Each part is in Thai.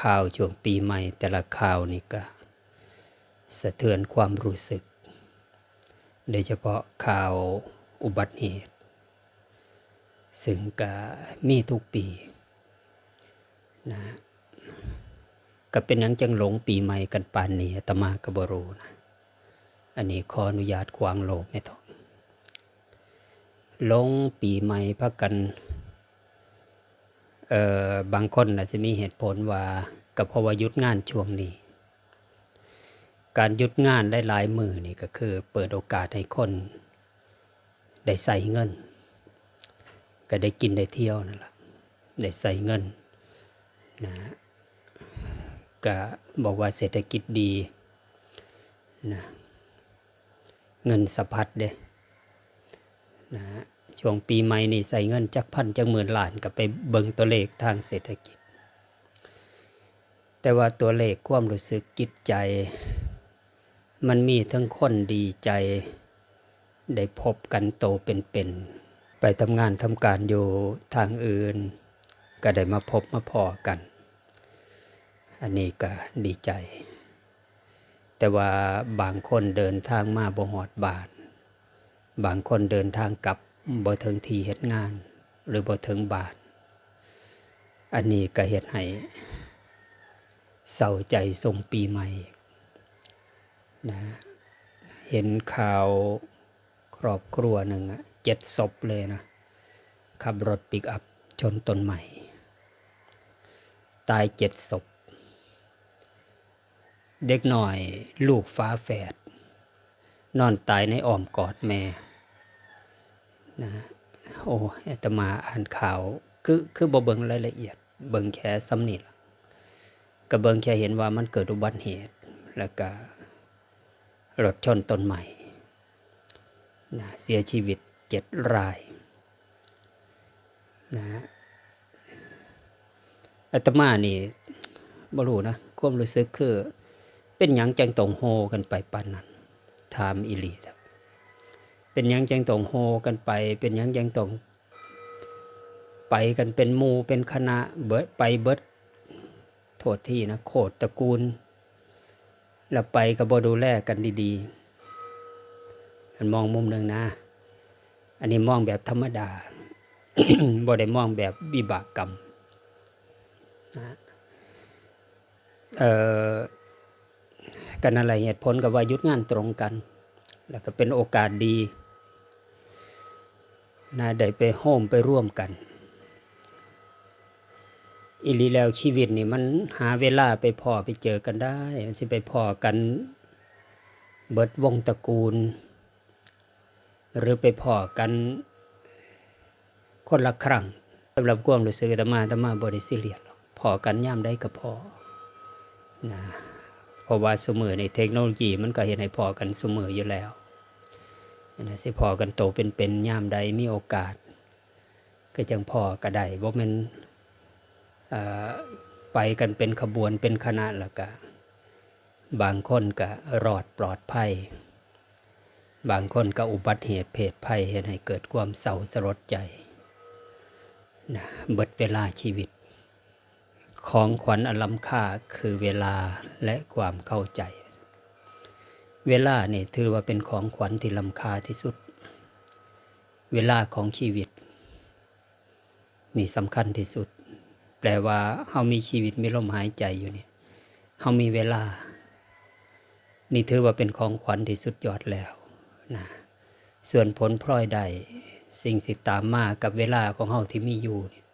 ข่าวช่วงปีใหม่ แต่ละข่าวนี่ก็ สะเทือนความรู้สึก โดยเฉพาะข่าวอุบัติเหตุ ซึ่งก็มีทุกปีนะก็เป็นยังจังหลงปีใหม่กันปานนี้ตมาก็บรูนะ อันนี้ขออนุญาตควางโลกไม่ต้องหลงปีใหม่พักกัน เอ่อบางคนอาจจะมีเหตุผลว่าก็เพราะว่ายุดงานช่วงนี้ การยุดงานได้หลายมือนี่ก็คือ เปิดโอกาสให้คนได้ใส่เงิน ก็ได้กินได้เที่ยวนั่นแหละได้ใส่เงินนะก็บอกว่าเศรษฐกิจดีนะเงินสะพัดเด้นะ ช่วงปีใหม่นี่ใส่เงินจักพันจักหมื่นล้านก็ไปเบิ่งตัวเลขทางเศรษฐกิจ แต่ว่าตัวเลขความรู้สึกจิตใจ มันมีทั้งคนดีใจ ได้พบกันโตเป็นๆไปทำงานทำการอยู่ทางอื่น ก็ได้มาพบมาพอกัน อันนี้ก็ดีใจ แต่ว่าบางคนเดินทางมาบ่หอดบาน บางคนเดินทางกลับ บ่ถึงที่เฮ็ดงาน หรือบ่ถึงบานอันนี้ก็เฮ็ดให้เศร้าใจส่งปีใหม่นะเห็นข่าวครอบครัวหนึ่งอะเจ็ดศพเลยนะ ขับรถปิกอัพชนต้นใหม่ ตายเจ็ดศพ เด็กหน่อยลูกฟ้าแฝดนอนตายในอ้อมกอดแม่ นะโอ้อาตมาอ่านข่าว คือคือบ่เบิงรายละเอียด เบิงแค่ซ้ำนี่ล่ะก็เบิงแค่เห็นว่ามันเกิดอุบัติเหตุ แล้วก็รถชนต้นใหม่นะเสียชีวิตเจ็ดรายนะอาตมานี่บ่รู้นะความรู้สึกคือ เป็นหยังจังตองโฮกันไปปานนั้นถามอิลีครับ เป็นยังจังตองโฮกันไป เป็นยังจังตองไปกันเป็นมูเป็นคณะเบิดไปเบิดโทษที่นะโคตรตระกูล แล้วไปก็บ่ดูแลกันดีๆมันมองมุมหนึ่งนะ อันนี้มองแบบธรรมดาบ่ได้มองแบบวิบากกรรมนะเอ่อกันอะไรเหตุผลกับว่ายุดงานตรงกัน แล้วก็เป็นโอกาสดี นะได้ไปโฮมไปร่วมกัน อิลีแล้วชีวิตนี่มันหาเวลาไปพอไปเจอกันได้ มันสิไปพอกัน เบิดวงตระกูล หรือไปพอกันคนละครั้งสำหรับกวงรู้สึกแต่มาต่มาบริสิเลียหรอกพอกันย่ามได้ก็พอนะเพราะว่าสมือในเทคโนโลยีมันก็เห็นให้พอกันสมืออยู่แล้ว นะสิพอกันโตเป็นเป็นย่ามใดมีโอกาส ก็จังพอก็ได้บ่แมันไปกันเป็นขบวนเป็นคณะแล้วก็บางคนก็รอดปลอดภัย บางคนก็อุบัติเหตุเพศภัยเห็นให้เกิดความเศร้าสลดใจนะเบิดเวลาชีวิต ของขวัญอล้ำค่าคือเวลาและความเข้าใจ เวลาเนี่ยถือว่าเป็นของขวัญที่ล้ำค่าที่สุด เวลาของชีวิต นี่สำคัญที่สุด แปลว่าเฮามีชีวิตมีลมหายใจอยู่เนี่ยเฮามีเวลา นี่ถือว่าเป็นของขวัญที่สุดยอดแล้วนะส่วนผลพลอยใดสิ่งที่ตามมากับเวลาของเฮาที่มีอยู่เนี่ย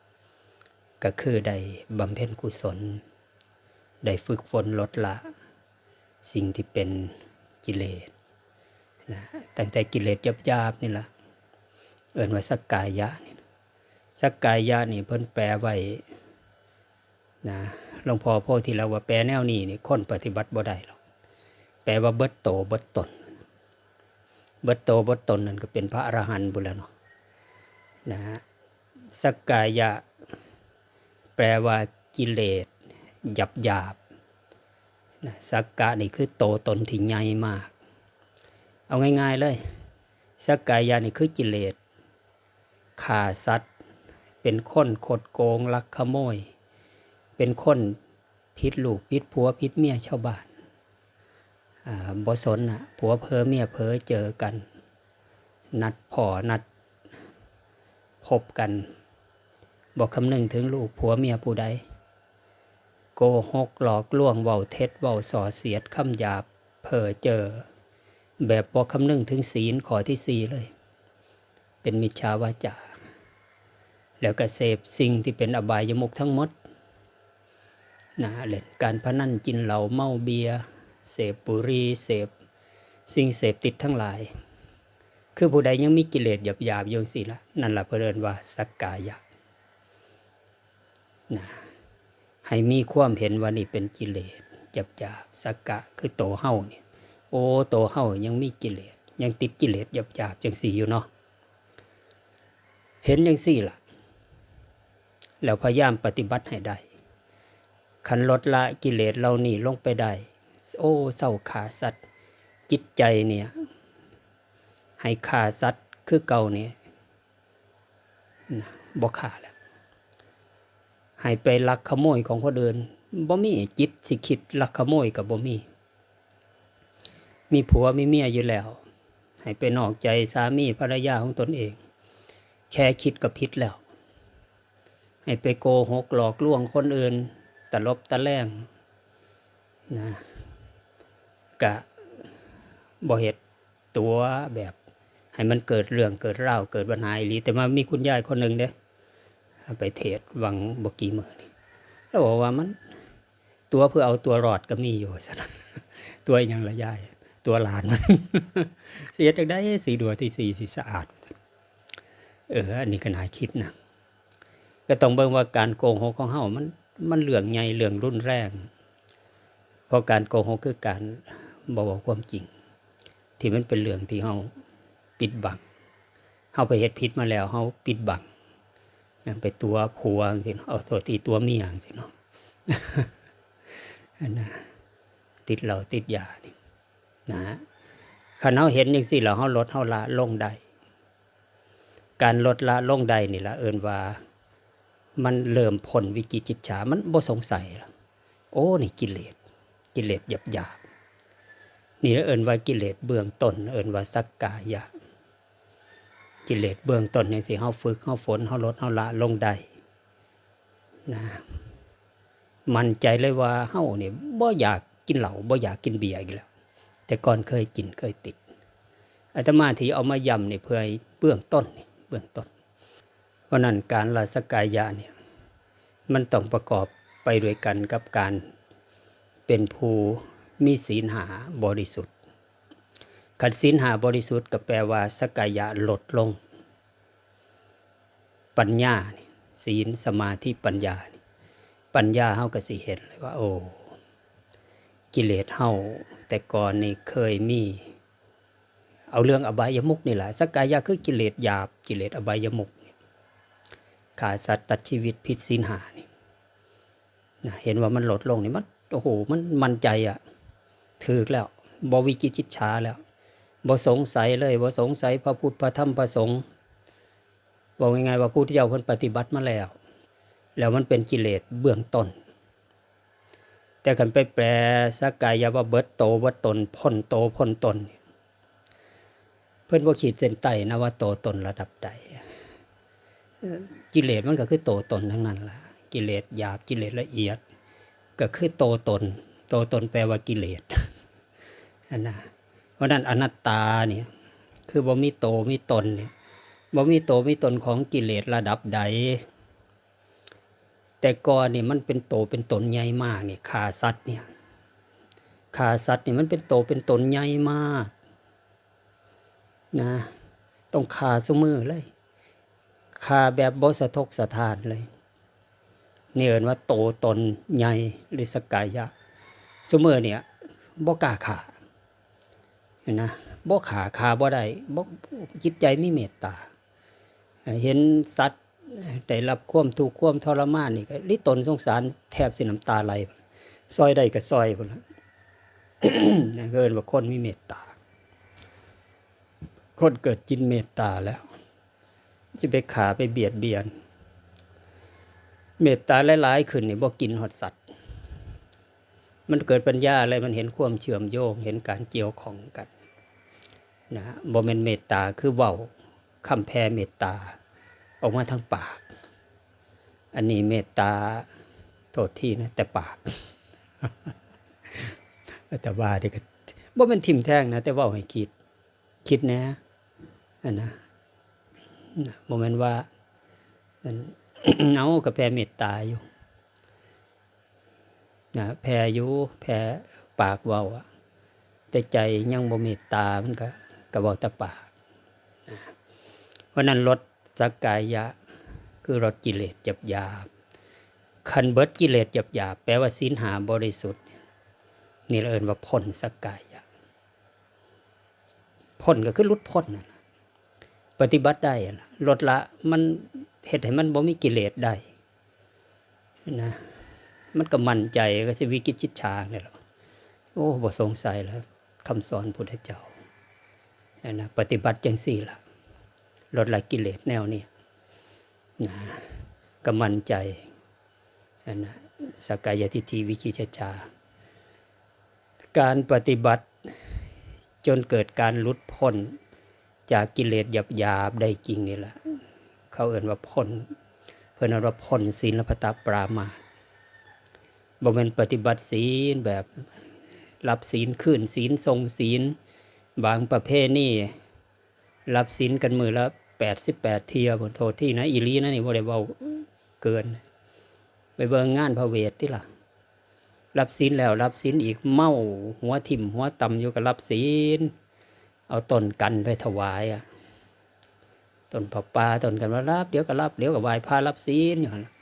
ก็คือได้บำเพ็ญกุศล ได้ฝึกฝนลดละ สิ่งที่เป็น กิเลสนะตั้งแต่กิเลสหยาบนี่ละเอิ่นว่าสักกายะนี่สักกายะนี่เพิ่นแปลไว้นะหลวงพ่อโพธิละว่าแปลแนวนี้นี่คนปฏิบัติบ่ได้หรอกแปลว่าเบิดโตเบิดตน เบิดโตเบิดตนนั่นก็เป็นพระอรหันต์บุแล้วเนาะนะสักกายะ แปลว่ากิเลสหยาบหยาบ สักกะนี่คือโตตนที่ใหญ่มาก เอาง่ายๆเลย สักกายะนี่คือกิเลสฆ่าสัตว์ เป็นคนขดโกงลักขโมย เป็นคนพิษลูกพิษผัวพิษเมียชาวบ้านบสนอะผัวเพอเมียเพอเจอกัน นัดพ่อนัดพบกัน บอกคำนึงถึงลูกผัวเมียผู้ใด โกหกหลอกลวงเว้าเท็จเว้าส่อเสียดคำหยาบเพ้อเจอ แบบบอกคำนึงถึงศีลขอที่สี่เลย เป็นมิจฉาวาจา แล้วก็เสพสิ่งที่เป็นอบายมุกทั้งหมดนะเล่นการพนันกินเหล้าเมาเบียเสพบุหรีเสพสิ่งเสพติดทั้งหลาย คือผู้ใดยังมีกิเลสหยาบๆอยู่สิละนั่นแหละเพื่อนว่าสักกายะนะ ให้มีความเห็นว่านี่เป็นกิเลสหยาบสักกะคือโตเฮาเนี่ยโอ้โตเฮายังมีกิเลสยังติดกิเลสหยาบๆจังสี่อยู่เนาะเห็นจังสี่ล่ะ แล้วพยายามปฏิบัติให้ได้ขันลดละกิเลสเรานี่ลงไปได้ โอ้เศร้าขาสัตว์ จิตใจเนี่ย ให้ขาสัตว์คือเก่าเนี่ยนะบ่ขาแล้ว ให้ไปลักขโมยของคนอื่นบ่มีจิตสิคิดลักขโมยกับบ่มี มีผัวมีเมียอยู่แล้ว ให้ไปนอกใจสามีภรรยาของตนเอง แค่คิดก็ผิดแล้ว ให้ไปโกหกหลอกลวงคนอื่นตลบตะแลงนะกะบ่เหตุตัวแบบ ให้มันเกิดเรื่องเกิดราวเกิดปัญหาอีหลีแต่มามีคุณยายคนหนึ่งเด้ ไปเทศวังบกี่มือนี่แล้วบอกว่ามันตัวเพื่อเอาตัวรอดก็มีอยู่สนะตัวอหยังละยายตัวหลานมันเสียจากได้สีดัวที่สีสีสะอาด เออ อันนี้ก็น่าคิดนะ ก็ต้องเบิ่งว่าการโกงหกของเฮามัน มันเหลืองใหญ่เหลืองรุ่นแรงเพราะการโกหกคือการบอกบอกความจริง ที่มันเป็นเรื่องที่เฮาปิดบังเฮาไปเฮ็ดผิดมาแล้วเฮาปิดบัง ไปตัวผัวจังซี่เอาตัวตีตัวเมียจังซี่เนาะนนะติดเหล้าติดยานี่นะคันเฮาเห็นจังซี่แล้วเฮาลดเฮาละลงได้ การลดละลงได้นี่ละเอินว่า มันเริ่มพ้นวิกิจิตฉามันบ่สงสัยล้วโอ้นี่กิเลสกิเลสหยาบหยาบนี่เอินว่ากิเลสเบื้องต้น เอินว่าสักกายะ กิเลสเบื้องต้นนี่สิเฮาฝึกเฮาฝนเฮาลดเฮาละลงได้นะมั่นใจเลยว่าเฮาเนี่ยบ่อยากกินเหล้าบ่อยากกินเบียร์อีกแล้ว แต่ก่อนเคยกินเคยติดอาตมาที่เอามาย้ำนี่เพื่อให้เบื้องต้นนี่เบื้องต้น เพราะนั้นการละสกายะเนี่ยมันต้องประกอบไปด้วยกันกับการเป็นผู้มีศีลหาบริสุทธิ ขัดศีลหาบริสุทธิ์ก็แปลว่าสกายะลดลง ปัญญาศีลสมาธิปัญญา ปัญญาเฮาก็สิเห็นเลยว่า โอ้กิเลสเฮาแต่ก่อนนี่เคยมี เอาเรื่องอบายมุกนี่แหละสกายะคือกิเลสหยาบ กิเลสอบายมุกขาสัตว์ตัดชีวิตพิษสินหานี่นะเห็นว่ามันลดลงนี่มันโอ้โหมันมันใจอะถือแล้วบวิกิจิตชาแล้ว บ่สงสัยเลยบ่สงสัยพระพุทธพระธรรมพระสงฆ์บอกง่ายๆว่าผู้ที่เจ้าเพิ่นปฏิบัติมาแล้ว แล้วมันเป็นกิเลสเบื้องต้น แต่คันไปแปลสกายะว่าเบิดโตเบิดตนพ้นโตพ้นตน เพื่อนบ่ขีดเส้นใต้นะว่าโตตนระดับใด กิเลสมันก็คือโตตนทั้งนั้นล่ะ กิเลสหยาบกิเลสละเอียด ก็คือโตตน โตตนแปลว่ากิเลสอันนะ เพราะนั้นอนัตตาเนี่ย คือบ่มีโตมีตนเนี่ยบ่มีโตมีตนของกิเลสระดับใด แต่ก่อนนี่มันเป็นโตเป็นตนใหญ่มากเนี่ยขาสัตว์เนี่ยขาสัตว์นี่มันเป็นโตเป็นตนใหญ่มากนะต้องคาสมือเลยคาแบบบสะทกสะทานเลยเนี่ยเอินว่าโตตนใหญ่หรือสกายะสมือเนี่ยบ่กล้าขา นะบ่ขาขาบ่ได้บ่จิตใจไม่เมตตา เห็นสัตว์ได้รับความทุกข์ความทรมานนี่ก็ลิตนสงสารแทบสิน้ำตาไหลซอยได้ก็ซอยพุ่นนั่นก็เอินว่าคนมีเมตตา คนเกิดจินเมตตาแล้วจะไปขาไปเบียดเบียน เมตตาหลายๆขึ้นนี่บ่กินหอดสัตว์ มันเกิดปัญญาอะไรมันเห็นความเชื่อมโยง เห็นการเกี่ยวของกัน นะบ่แม่นเมตตาคือเว้าคำแพ่เมตตา ออกมาทางปาก อันนี้เมตตาโทษที่นะ แต่ปากแต่ว่าเด็กบ่เป็นทิมแท่งนะ แต่ว่าให้คิด คิดนะอันนะนะบ่แม่นว่าเอากับแผ่เมตตาอยู่นะแผ่อยู่แผ่ปากเว้าอะแต่ใจยังบ่เมตตามันก็ ก็เว้าแต่ปากนะเพราะนั้นลดสักกายะ คือลดกิเลสจับยาบคันเบิดกิเลสจับยาบแปลว่าศีลหาบริสุทธิ์ นี่เราเอินว่าพ้นสักกายะพ้นก็คือลุดพ้นน่ะปฏิบัติได้อะล่ะลดละมันเฮ็ดให้มันบ่มีกิเลสได้นะมันก็มั่นใจก็สิวิกิจจิตชาเนี่ยหรอโอ้บ่สงสัยแล้วคำสอนพุทธเจ้า นะปฏิบัติจังซี่ละลดละกิเลสแนวนี้นะก็มั่นใจนะสกายทิฏฐิวิกิจจา การปฏิบัติจนเกิดการลุดพ้นจากกิเลสหยาบหยาบได้จริงนี่แหละ เขาเอ่นว่าพ้น เพื่อนว่าพ้นศีลพตาปรามาบ่แม่นปฏิบัติศีลแบบรับศีลขึ้นศีลทรงศีล บางประเภทนี่รับศีลกันมือละแปดสิบแปดเทียบนโทษที่นะอีลีนะนี่บ่ได้เว้าเกิน ไปเบิงงานพระเวทที่ล่ะ รับศีลแล้วรับศีลอีกเมาหัวทิ่มหัวตำอยู่กับรับศีลเอาต้นกันไปถวายอะต้นผักปลาต้นกันว่ารับเดี๋ยวก็รับเดี๋ยวก็ไหวายพารับศีลอยู่หั่นะ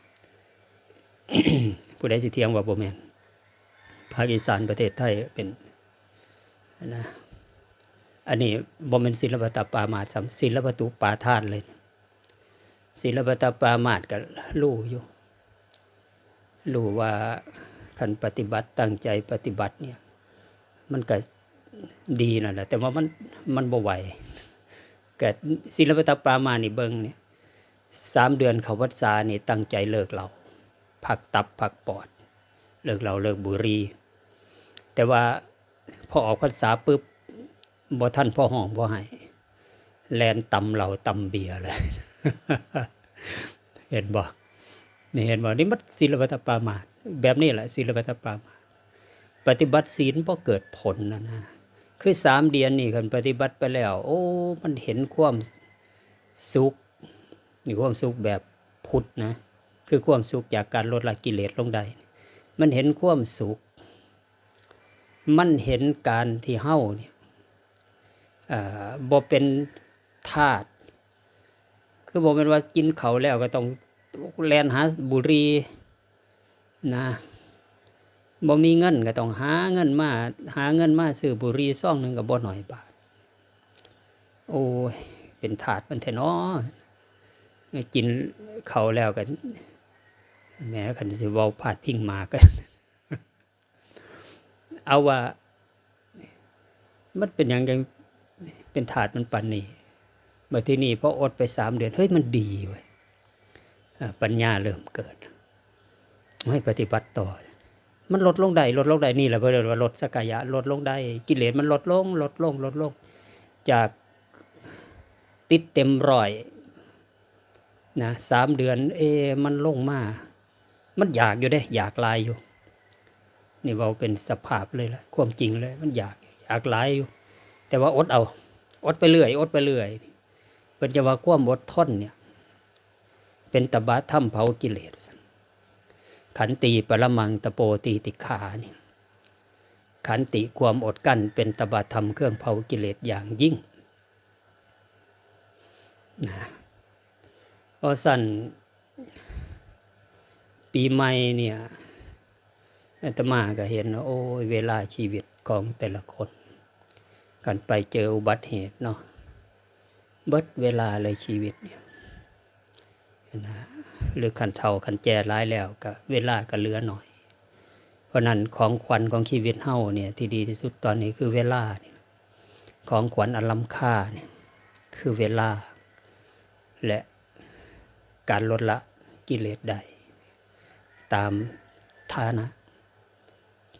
ผู้ใดสิเทียงว่าบ่แม่นภาคอีสานประเทศไทยเป็นนะ อันนี้บ่แม่นศิลปตปามาสำศิลปตุปาทานเลย ศิลปตปามาสก็รู้อยู่รู้ว่าคันปฏิบัติตั้งใจปฏิบัติเนี่ย มันก็ดีนั่นแหละแต่ว่ามันมันบ่ไหวเกิดศิลปตปรามานี่เบิ่งเนี่ยสามเดือนเขาวัดสานี่ตั้งใจเลิกเราพักตับพักปอด เลิกเราเลิกบุรี แต่ว่าพอออกพรรษาปุ๊บ บ่ท่านพ่อห้องพ่อให้แลนตำเราตำเบียเลย เห็นบ่นี่เห็นว่นี่มันศีลวัตปามาแบบนี้แหละศีลวัตปามาปฏิบัติศีลพอเกิดผลนะนะคือสามเดือนนี่คันปฏิบัติไปแล้ว โอ้ มันเห็นความสุขนี่ความสุขแบบพุทธนะ คือความสุขจากการลดละกิเลสลงได้มันเห็นความสุข มันเห็นการที่เฮ้าเนี่ย บ่เป็นทาสคือบ่เป็นว่ากินเขาแล้วก็ต้องแลนหาบุรีนะบ่มีเงินก็ต้องหาเงินมาหาเงินมาซื้อบุรีซ่องหนึงก็บ่น้อยบาท โอ้ย เป็นถาดมันแท้นาะกินเขาแล้วกันแหม้คันสิเว้าพาดพิงมากัน เอาว่า มันเป็นอย่างยัง เป็นถาดมันปันนี่มาที่นี่พออดไปสามเดือนเฮ้ยมันดีเว้ยปัญญาเริ่มเกิดให้ปฏิบัติต่อ มันลดลงได้ลดลงได้นี่แหละเพื่อนว่าลดสกายะลดลงได้กิเลสมันลดลง ลดลง ลดลง จากติดเต็มร้อยนะสามเดือนเอ มันลงมา มันอยากอยู่เด้ อยากลายอยู่ นี่เราเป็นสภาพเลยละความจริงเลย มันอยากอยากลายอยู่ แต่ว่าอดเอา อดไปเรื่อยอดไปเรื่อยเป็นจะว่าความอดทนเนี่ยเป็นตบะถ้ำเผากิเลสขันติปรมังตะโปตีติขานี่ขันติความอดกั้นเป็นตบะธรรมเครื่องเผากิเลสอย่างยิ่งนะเพราะสั่นปีใหม่เนี่ยอาตมาก็เห็นว่าโอ้ยเวลาชีวิตของแต่ละคน กันไปเจออุบัติเหตุเนาะเบิดเวลาเลยชีวิตเนี่ยนะหรือขันเท่าขันแก่ร้ายแล้วก็เวลาก็เหลือหน่อย เพราะนั้นของขวัญของชีวิตเฮาเนี่ยที่ดีที่สุดตอนนี้คือเวลาเนี่ยของขวัญอันล้ำค่าเนี่ยคือเวลา และการลดละกิเลสใด ตามฐานะ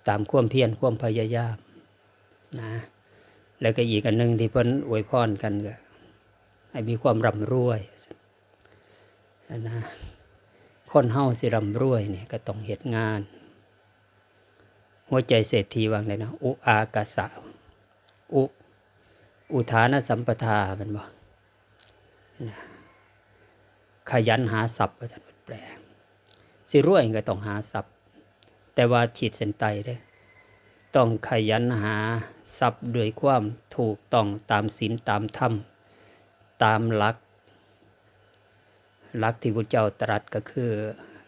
ตามความเพียรความพยายามนะ แล้วก็อีกอันหนึ่งที่เพิ่นอวยพรกันก็ให้มีความร่ำรวยนะคนเฮาสิร่ำรวยเนี่ยก็ต้องเฮ็ดงาน หัวใจเศรษฐีวางเลยนะอุอากาสะอุอุทานสัมปทาเป็นบ่นะขยันหาทรัพย์อาจารย์แปลสิรวยก็ต้องหาทรัพย์ แต่ว่าฉีดเส้นไตเด้ ต้องขยันหาทรัพย์ด้วยความถูกต้องตามศีลตามธรรม ตามหลักหลักที่พระเจ้าตรัสก็คือ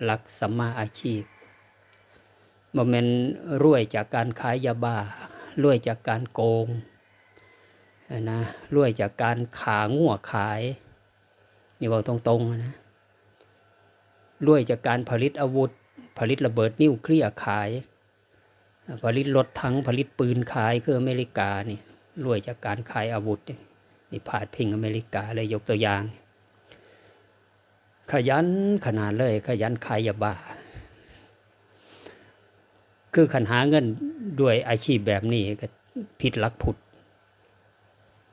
หลักสัมมาอาชีพบ่แม่นรวยจากการขายยาบ้ารวยจากการโกงนะรวยจากการขางัวขาย นี่บอกตรงๆนะรวยจากการผลิตอาวุธ ผลิตระเบิดนิวเคลียร์ขาย ผลิตรถถังผลิตปืนขายคืออเมริกานี่รวยจากการขายอาวุธนี่นี่ผาดพิงอเมริกาเลยยกตัวอย่าง ขยันขนาดเลย ขยันขายยาบ้า คือขันหาเงินด้วยอาชีพแบบนี้ก็ผิดหลักพุทธ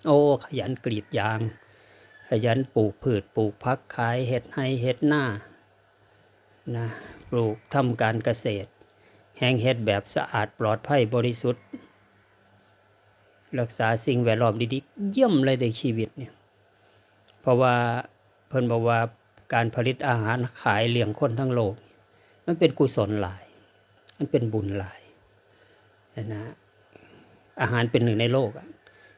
โอ้ ขยันกรีดยาง ขยันปลูกพืชปลูกพักขายเห็ดให้เห็ดหน้านะปลูกทำการเกษตร แห่งเฮ็ดแบบสะอาดปลอดภัยบริสุทธิ์ รักษาสิ่งแวดล้อมดีๆ เยี่ยมเลยในชีวิตเนี่ยเพราะว่าเพิ่นบอกว่าการผลิตอาหารขายเลี้ยงคนทั้งโลก มันเป็นกุศลหลาย มันเป็นบุญหลายนะ อาหารเป็นหนึ่งในโลกอะ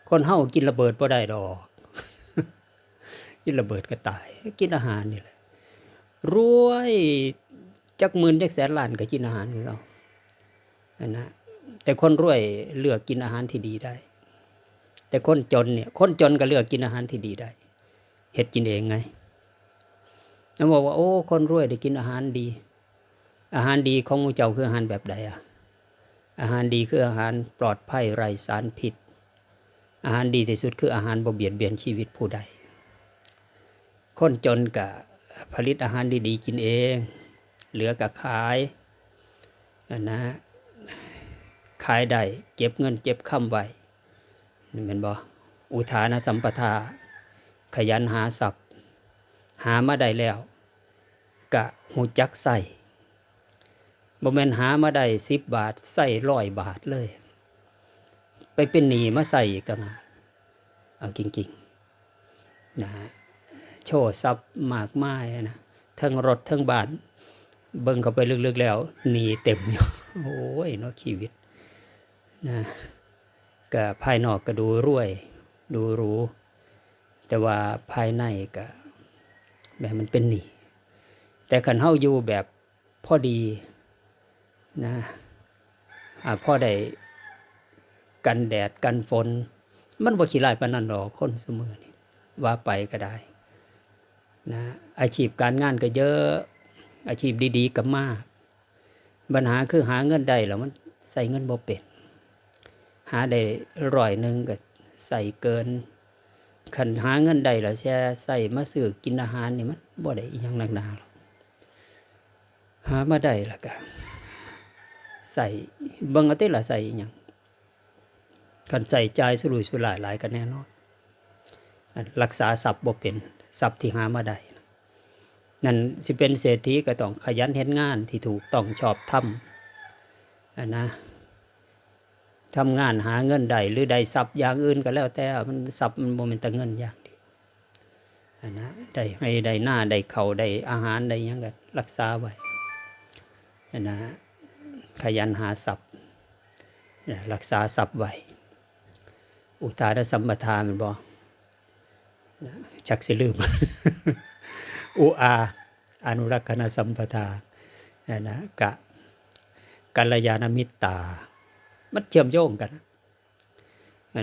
คนเฮากินระเบิดบ่ได้ดอก กินระเบิดก็ตาย กินอาหารนี่แหละรวยจักหมื่นจักแสนล้านก็กินอาหารคือเขา นะแต่คนรวยเลือกกินอาหารที่ดีได้ แต่คนจนเนี่ยคนจนก็เลือกกินอาหารที่ดีได้เฮ็ดกินเองไงแล้วบอกว่าโอ้ คนรวยได้กินอาหารดี อาหารดีของมูเจ้าคืออาหารแบบใดอะอาหารดีคืออาหารปลอดภัยไร้สารพิษ อาหารดีที่สุดคืออาหารบ่เบียดเบียนชีวิตผู้ใด คนจนกับผลิตอาหารดีๆกินเอง เหลือกับขายอันนะ ขายได้เก็บเงินเก็บคำไว้นี่เป็นบ่อุทานสัมปทา ขยันหาทรัพย์ หามาได้แล้วกะหูจักใส่บ่แม่นหามาได้สิบบาทใส่ร้อยบาทเลย ไปเป็นหนีมาใส่อีกต่างหากเอาจริงๆนะโชว์ทรัพย์มากมายนะทั้งรถทั้งบ้าน เบิ่งเข้าไปลึกๆแล้วหนีเต็มอยู่ โอ้ยเนาะชีวิต นะก็ภายนอกก็ดูรวย ดูหรู้ แต่ว่าภายในก็แบบมันเป็นหนีแต่คันเฮาอยู่แบบพอดีนะอ่าพ่อได้กันแดดกันฝน มันบ่ขี้ลายปานนั้นหรอกคนเสมอนี่ว่าไปก็ได้นะอาชีพการงานก็เยอะ อาชีพดีๆก็มาก ปัญหาคือหาเงินได้แล้วมันใส่เงินบ่เป็นาได้ร้อยหนึ่งก็ใส่เกินคันหาเงินได้แล้วแช่ใส่มาซื้อกินอาหารนี่มันบ่ได้อีหยังหนักหนาหรอกหามาได้ล้วก็ใส่เบิ่งเอาติละใส่อีหยังคันใส่ใจสุรุ่ยสุร่ายหลายก็แน่นอนรักษาทรัพย์บ่เป็นทรัพย์ที่หามาได้นั่นสิเป็นเศรษฐีก็ต้องขยันเฮ็ดงานที่ถูกต้องชอบทำอันนะ ทำงานหาเงินได้หรือได้ทรัพย์อย่างอื่นก็แล้วแต่มันทรัพย์มันบ่แม่นต่เงินอย่างเดียวนะได้ให้ได้หน้าได้เขาได้อาหารได้ยังก็รักษาไว้นะขยันหาทรัพย์รักษาทรัพย์ไว้อุทานสัมปทานมันบ่ชักสิลืมอุอา อนุรักษณสัมปทานะนะกะกัลยาณมิตตา มันเชื่อมโยงกัน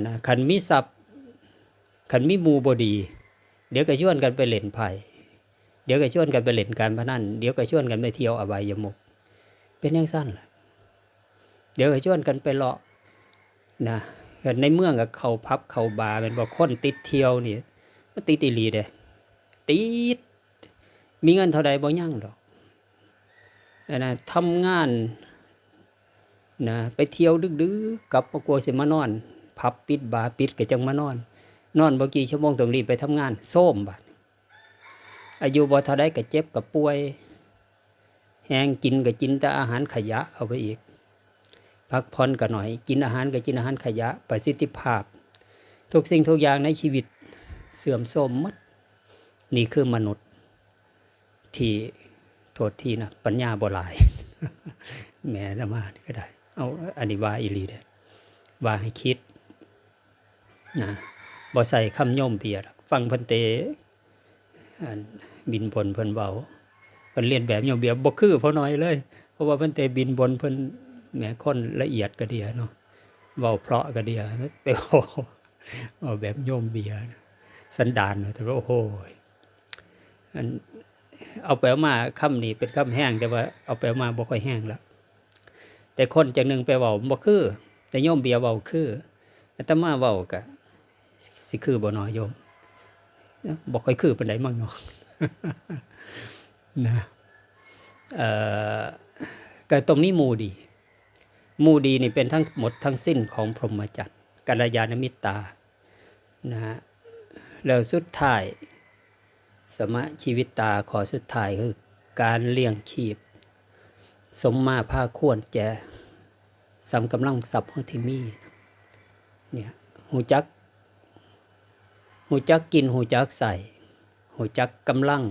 นะขันมีทรัพย์ขันมีมูบดี เดี๋ยวก็ชวนกันไปเล่นไพ่เดี๋ยวก็ชวนกันไปเล่นการพนันเดี๋ยวก็ชวนกันไปเที่ยวอบายมุกเป็นย่างสั้นล่ะเดี๋ยวก็ชวนกันไปเลาะนะในเมืองกับเขาพับเขาบาเป็นบอกคนติดเที่ยวนี่มันติดอีหลีเด้ติดมีเงินเท่าใดบ่ยั่งดอกนะทำงาน นะไปเที่ยวดึกๆกลับมากลัวสิมานอน พับปิดบาปิดก็จังมานอน นอนบ่กี่ชั่วโมงต้องรีบไปทำงานโส้มบัดอายุบ่ทาใดก็เจ็บก็ป่วย แห้งกินก็กินแต่อาหารขยะเข้าไปอีก พักผ่อนก็หน่อย กินอาหารก็กินอาหารขยะประสิทธิภาพ ทุกสิ่งทุกอย่างในชีวิตเสื่อมโทรมหมดนี่คือมนุษย์ที่โทษทีนะปัญญาบ่หลายแหม่ละมานี่ก็ได้ เอาอันนี้ว่าอีหลีเด้ว่าให้คิดนะบ่ใส่คำย่อมเบียดฟังพันเตบินบนเพิ่นเบาเพิ่นเรียนแบบย่อมเบียดบ่คือพอน้อยเลย เพราะว่าพิ่นเตบินบนเพิ่นแหมคนละเอียดก็เดียเนาะเว้าเพราะก็เดียไปเว้เอาแบบโยมเบียร์สันดานแต่ว่าโอ้โหอันเอาไปมาคำนี้เป็นคำแห้งแต่ว่าเอาไปมาบ่ค่อยแห้งแล้ว แต่คนจากหนึ่งไปเว้าบ่คือ แต่โยมเบียเว้าคืออาตมาเว้าก็สิคือบ่น้อยโยมบ่ค่อยคือปานใดมั่งเนาะนะเอ่อก็ตรงนี้มูดี มูดีนี่เป็นทั้งหมดทั้งสิ้นของพรหมจรรย์กัลยาณมิตรตานะฮะแล้วสุดท้าย สมะชีวิตตาขอสุดท้ายคือการเลี้ยงชีพ สมมาภาควรแจสำกำลังทรัพย์เฮาที่มีเนี่ยหูจักหูจักกินหูจักใส่หูจักกำลัง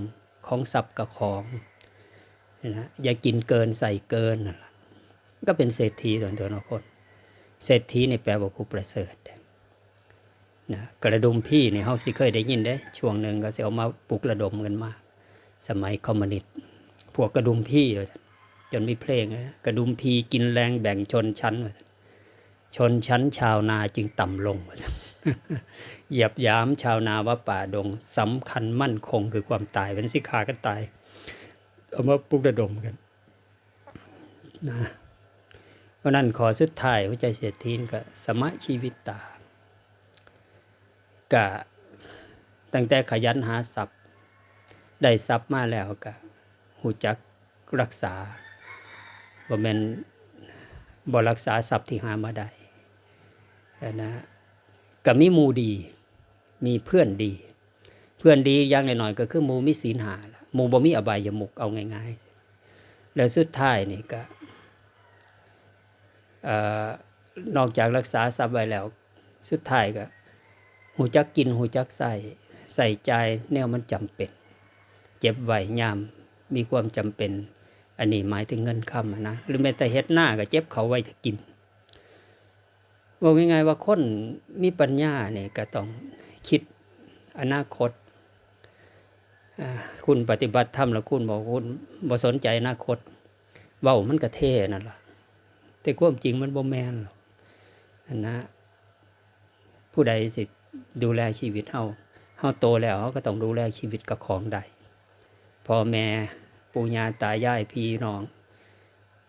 ของทรัพย์กับของนะอย่ากินเกินใส่เกินนั่นแหละก็เป็นเศรษฐีตัวตัวนะคนเศรษฐีในแปลว่าผู้ประเสริฐนะกระดุมพี่เนี่ยเฮาสิเคยได้ยินได้ ช่วงหนึ่งก็สิเอามาปลุกระดมกันมาก สมัยคอมมิวนิสต์พวกกระดุมพี่ จนมีเพลงนะกระดุมพีกินแรงแบ่งชนชั้น ชนชั้นชาวนาจึงต่ำลง เหยียบยามชาวนาว่าป่าดงสำคัญมั่นคงคือความตายเป็นสิขากันตาย เอามาปลุกระดมกันนะเพราะนั้นขอสุดท้ายหัวใจเศรษฐีนก็สมะชีวิตตากะตั้งแต่ขยันหาทรัพย์ ได้ทรัพย์มาแล้วกะหูจักรักษา บ่แม่นบ่รักษาทรัพย์ที่หามาได้นะก็มีมูดี มีเพื่อนดี เพื่อนดีอย่างหน้อยๆก็คือมูมีศีลหาล่ะมูบ่มีอบายมุกเอาง่ายๆ แล้วสุดท้ายนี่ก็อนอกจากรักษาทรัพย์ไว้แล้ว สุดท้ายก็หูจักกินหูจักใส่ใส่ใจแนวมันจำเป็น เจ็บไหวยามมีความจำเป็น อันนี้หมายถึงเงินคำนะหรือแม้แต่เฮ็ดหน้าก็เจ็บเขาไว้จะกินบอกง่ายๆว่าคนมีปัญญาเนี่ยก็ต้องคิดอนาคต คุณปฏิบัติธรรมแล้วคุณบอกคุณบ่สนใจอนาคตเว้ามันก็เท่นั่นล่ะ แต่ความจริงมันบ่แมนหรอกนนะ ผู้ใดสิดูแลชีวิตเฮาเฮาโตแล้วเฮาก็ต้องดูแลชีวิตกับของใดพ่อแม่ ปู่ย่าตายายพี่น้อง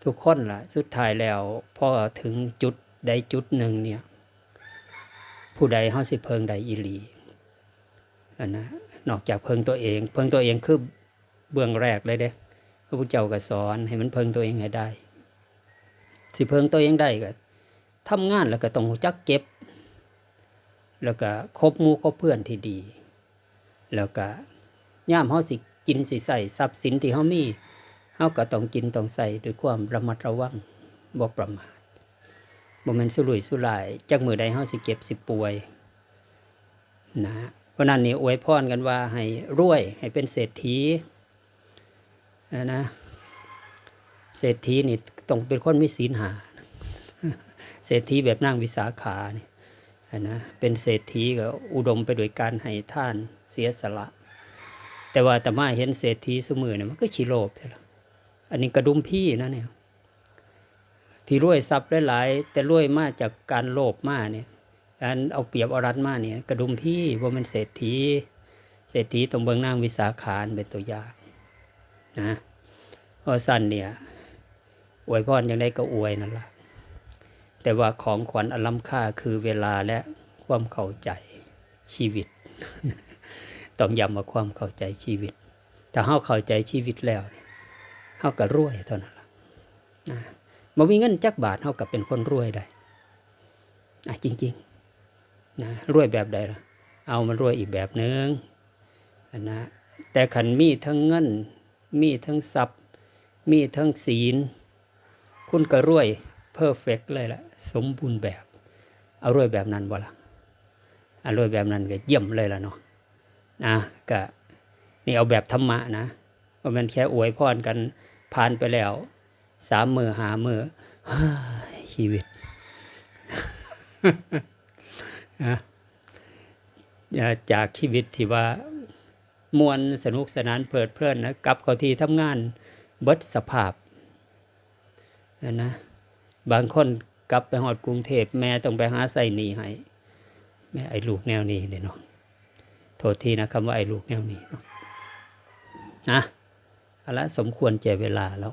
ทุกคนล่ะ สุดท้ายแล้วพอถึงจุดใดจุดหนึ่งเนี่ย ผู้ใดเฮาสิเพิงใดอีหลีอันนะนอกจากเพิงตัวเอง เพิงตัวเองคือเบื้องแรกเลยเด้พระพุทธเจ้าก็สอนให้มันเพิงตัวเองให้ได้ สิเพิงตัวเองได้ก็ทำงานแล้วก็ต้องจักเก็บ แล้วก็คบมู่คบเพื่อนที่ดี แล้วก็ย่ามเฮาสิ กินสิใส่ทรัพย์สินที่เฮามีเฮาก็ต้องกินต้องใส่ด้วยความระมัดระวังบ่ประมาทบ่แม่นสุรุ่ยสุร่ายจักมือใดเฮาสิเก็บสิป่วยนะเพราะนั้นนี่อวยพรกันว่าให้รวย ให้เป็นเศรษฐีนะนะเศรษฐีนี่ต้องเป็นคนมีศีลหา เศรษฐีแบบนางวิสาขานี่นะเป็นเศรษฐีก็อุดมไปด้วยการให้ท่านเสียสละ แต่ว่าแต่มาเห็นเศรษฐีสมือเนี่ยมันก็ขี้โลภใช่หรออันนี้กระดุมพี่นะเนี่ย ที่รวยทรัพย์หลายๆแต่รวยมากจากการโลภมากเนี่ยการเอาเปรียบเอารัดมากเนี่ย กระดุมพี่ว่ามันเศรษฐี เศรษฐีตรงเบื้องหน้าวิสาขานเป็นตัวอย่างนะเพราะสั้นเนี่ยอวยพรอย่างไรก็อวยนั่นแหละแต่ว่าของขวัญอันล้ำค่าคือเวลาและความเข้าใจชีวิต ต้องย้ำว่าความเข้าใจชีวิต ถ้าเฮาเข้าใจชีวิตแล้วเนี่ยเฮาก็รวยเท่านั้นล่ะนะบ่มีเงินจักบาทเท่ากับเป็นคนรวยได้อะจริงๆนะรวยแบบใดล่ะ เอามันรวยอีกแบบหนึงนะแต่ขันมีทั้งเงิน มีทั้งทรัพย์ มีทั้งศีล คุณก็รวยเพอร์เฟกเลยล่ะ สมบูรณ์แบบ เอารวยแบบนั้นบ่ล่ะเอารวยแบบนั้นก็เยี่ยมเลยล่ะเนาะ นะก็นี่เอาแบบธรรมะนะว่ามันแค่อวยพรกันผ่านไปแล้วสามมือหามือชีวิตนะจากชีวิตที่ว่ามวนสนุกสนานเพลิดเพลินนะกลับเข้าที่ทำงานเบิดสภาพนะบางคนกลับไปหอดกรุงเทพแม่ต้องไปหาใส่หนีให้แม่ไอ้ลูกแนวนี้เลยเนาะ โทษทีนะคำว่าไอ้ลูกแนวนี้เนะนะเอาละสมควรแก่เวลาแล้ว